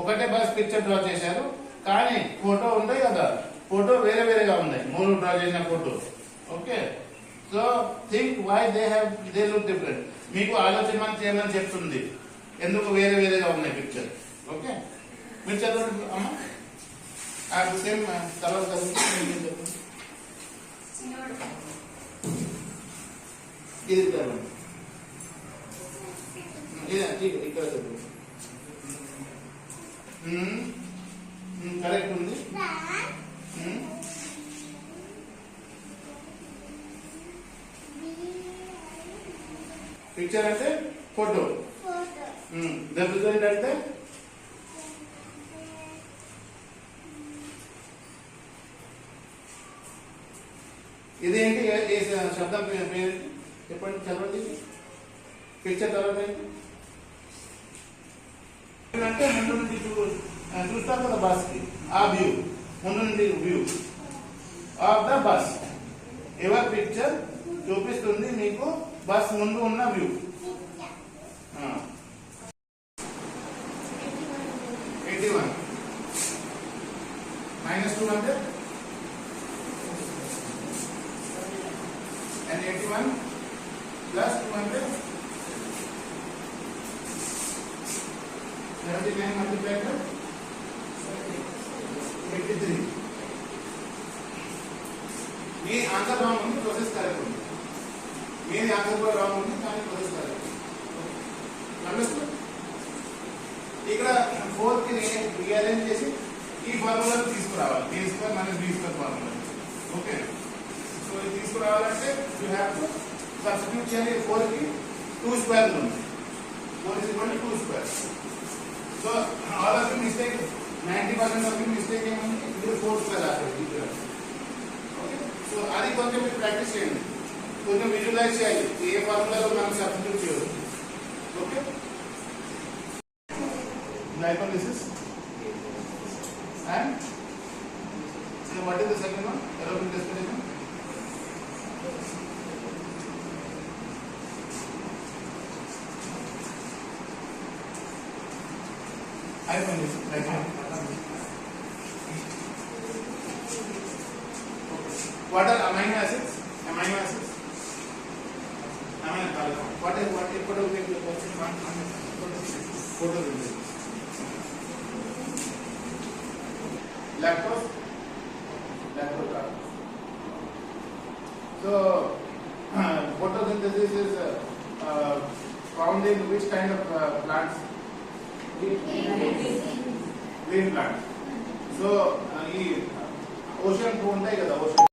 ఒకటే bus picture draw చేశారు. కానీ ఫోటో ఉన్నాయి కదా. ఫోటో వేరే వేరేగా ఉన్నాయి. మూడు డ్రా చేసిన photo okay so think why they have they look different మీకు ఆలోచన చేయమని చెప్తుంది. ఎందుకు వేరే వేరేగా ఉన్నాయి పిక్చర్ ఓకే మీరు చదవండి అమ్మా. ఆ సేమ్ తర్వాత ఇది చదవండి ఇక్కడ చదవండి కరెక్ట్ ఉంది. పిక్చర్ అంటే ఫోటో. రిప్రజెంట్ అంటే? ఇదేంటి? ఏ- శబ్దం పేరు? చెప్పండి చదవండి పిక్చర్ తర్వాత ఏంటి? అంటే ముందు నుంచి చూడు ఆ, చూస్తాం కదా బస్కి ఆ వ్యూ ముందు నుండి view of the bus ever picture చూపిస్తుంది మీకు బస్ ముందు ఉన్న view eighty one minus two అంటే and eighty one plus two అంటే seventy nine multiply eighty three మీ ఆన్సర్ రాంగ్ ఉంది ప్రొసెస్ కరెక్ట్ ఉంది మీది ఆన్సర్ కూడా రాంగ్ ఉంది కానీ ప్రొసెస్ కరెక్ట్ నడుస్తుంది ఇక్కడ ఫోర్త్కి రీఅరేంజ్ చేసి ఈ ఫార్ములా తీసుకురావాలి. A square minus B square formula okay so ఇది తీసుకురావాలంటే యూ హ్యావ్ టు సబ్స్టిట్యూట్ చేయాలి ఫోర్కి టూ స్క్వేర్ ఉంది four is equal two square so all of mistake ninety percent of you mistake ఏముంది ఇది ఫోర్ స్క్వేర్ రాసేది okay so అది కొంచెం మీరు ప్రాక్టీస్ చేయండి కొంచెం విజువలైజ్ చేయాలి ఏ ఫార్ములాలో మనం సబ్స్టిట్యూట్ చేయవచ్చు okay glycolysis. And? So what is the second one? Aerobic respiration. Hypertension like what are amino acids amino acids amino acids what is what is what is the question one photosynthesis lactose lactose so photosynthesis is uh, uh, found in which kind of uh, plants green plants so uh, ఈ ocean ఉంటాయి కదా ocean